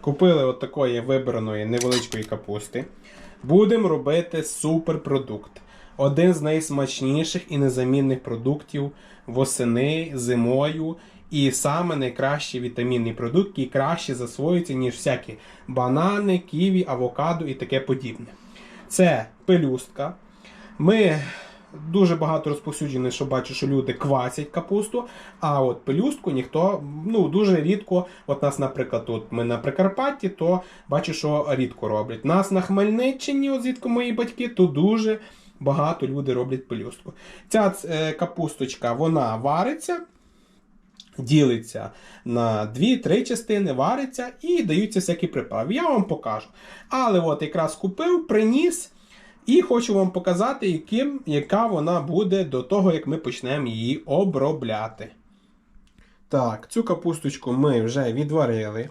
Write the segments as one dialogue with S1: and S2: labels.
S1: Купили от такої вибраної невеличкої капусти. Будемо робити суперпродукт. Один з найсмачніших і незамінних продуктів восени, зимою. І саме найкращий вітамінний продукт, який краще засвоюється, ніж всякі банани, ківі, авокадо і таке подібне. Це пелюстка. Ми дуже багато розповсюджено, що бачу, що люди квасять капусту, а от пелюстку ніхто ну дуже рідко. От нас, наприклад, тут ми на Прикарпатті, то бачу, що рідко роблять. Нас на Хмельниччині, от звідки мої батьки, то дуже багато люди роблять пелюстку. Ця е, капусточка вона вариться. Ділиться на 2-3 частини, вариться і даються всякі приправи. Я вам покажу. Але от якраз купив, приніс. І хочу вам показати, яким, яка вона буде до того, як ми почнемо її обробляти. Так, цю капусточку ми вже відварили.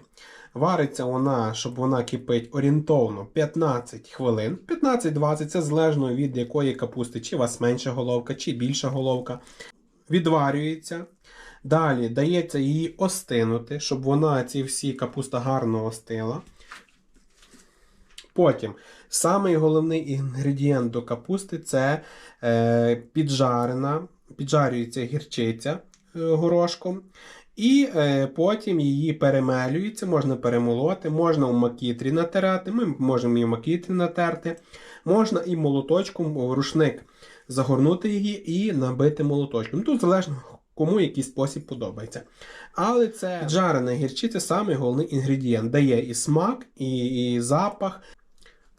S1: Вариться вона, щоб вона кипить орієнтовно 15 хвилин. 15-20 це залежно від якої капусти, чи у вас менша головка, чи більша головка. Відварюється. Далі дається її остинути, щоб вона ці всі капуста гарно остила. Потім самий головний інгредієнт до капусти це е, піджарена, піджарюється гірчиця е, горошком. І е, потім її перемелюється, можна перемолоти, можна у макітрі натерти. Ми можемо і в макітрі натерти. Можна і молоточком в рушник загорнути її і набити молоточком. Тут залежно кому який спосіб подобається. Але це жарена гірчиця самий головний інгредієнт. Дає і смак, і, і запах.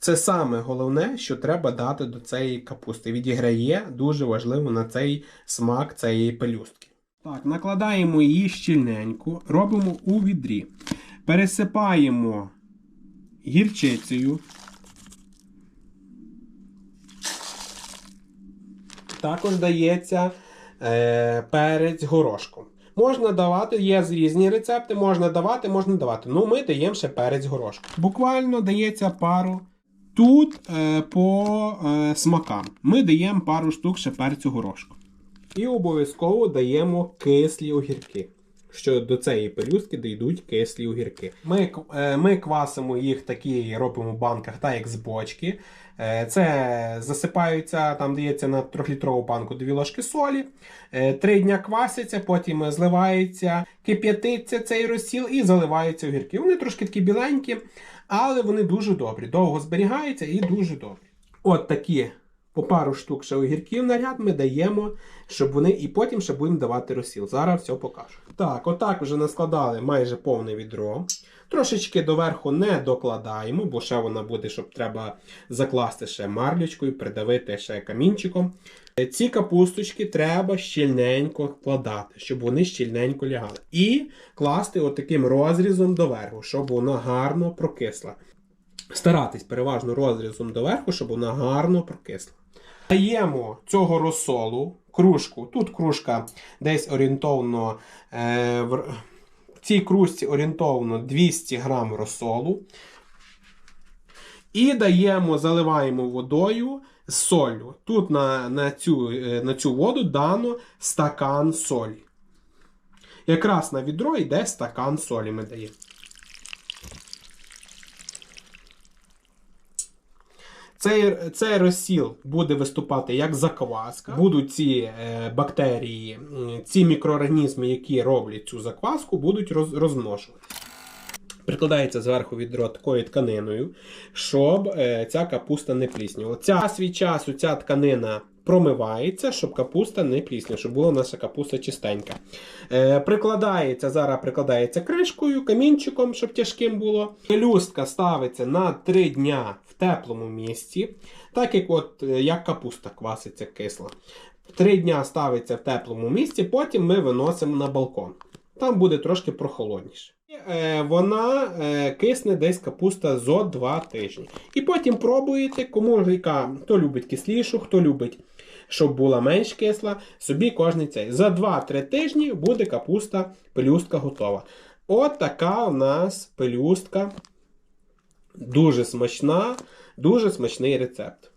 S1: Це саме головне, що треба дати до цієї капусти. Відіграє дуже важливо на цей смак цієї пелюстки. Так, накладаємо її щільненько, робимо у відрі. Пересипаємо гірчицею. Також дається е, перець горошком. Можна давати, є різні рецепти, можна давати, можна давати. Ну, ми даємо ще перець горошком. Буквально дається пару. Тут е, по е, смакам. Ми даємо пару штук ще перцю горошку. І обов'язково даємо кислі огірки. Що до цієї пелюстки дійдуть кислі огірки. Ми, е, ми квасимо їх такі, робимо в банках, так як з бочки. Е, Це засипаються, там дається на 3-літрову банку 2 ложки солі. Е, Три дня квасяться, потім зливається, кип'ятиться цей розсіл і заливаються огірки. Вони трошки такі біленькі, але вони дуже добрі. Довго зберігаються і дуже добрі. От такі по пару штук ще огірків на ряд ми даємо, щоб вони і потім ще будемо давати розсіл. Зараз все покажу. Так, отак вже наскладали майже повне відро. Трошечки доверху не докладаємо, бо ще вона буде, щоб треба закласти ще марлючкою, придавити ще камінчиком. Ці капусточки треба щільненько вкладати, щоб вони щільненько лягали. І класти отаким розрізом доверху, щоб вона гарно прокисла. Старатись переважно розрізом доверху, щоб вона гарно прокисла. Даємо цього розсолу, кружку. Тут кружка десь орієнтовно е, в, цій кружці орієнтовно 200 грам розсолу. І даємо, заливаємо водою з солью. Тут на, на, цю, е, на цю воду дано стакан солі. Якраз на відро йде стакан солі ми даємо. Цей, цей розсіл буде виступати як закваска. Будуть ці е, бактерії, ці мікроорганізми, які роблять цю закваску, будуть роз, розмножувати. Прикладається зверху відро такою тканиною, щоб е, ця капуста не пліснювала. Ця свій час, ця тканина промивається, щоб капуста не плісняла, щоб була наша капуста чистенька. Е, прикладається, зараз прикладається кришкою, камінчиком, щоб тяжким було. Пелюстка ставиться на 3 дня в теплому місці, так як от, е, як капуста кваситься кисла. Три дня ставиться в теплому місці, потім ми виносимо на балкон. Там буде трошки прохолодніше. Е, Вона е, кисне десь капуста зо 2 тижні. І потім пробуєте, кому яка, хто любить кислішу, хто любить, щоб була менш кисла, собі кожний цей. За 2-3 тижні буде капуста, пелюстка готова. От така у нас пелюстка. Дуже смачна, дуже смачний рецепт.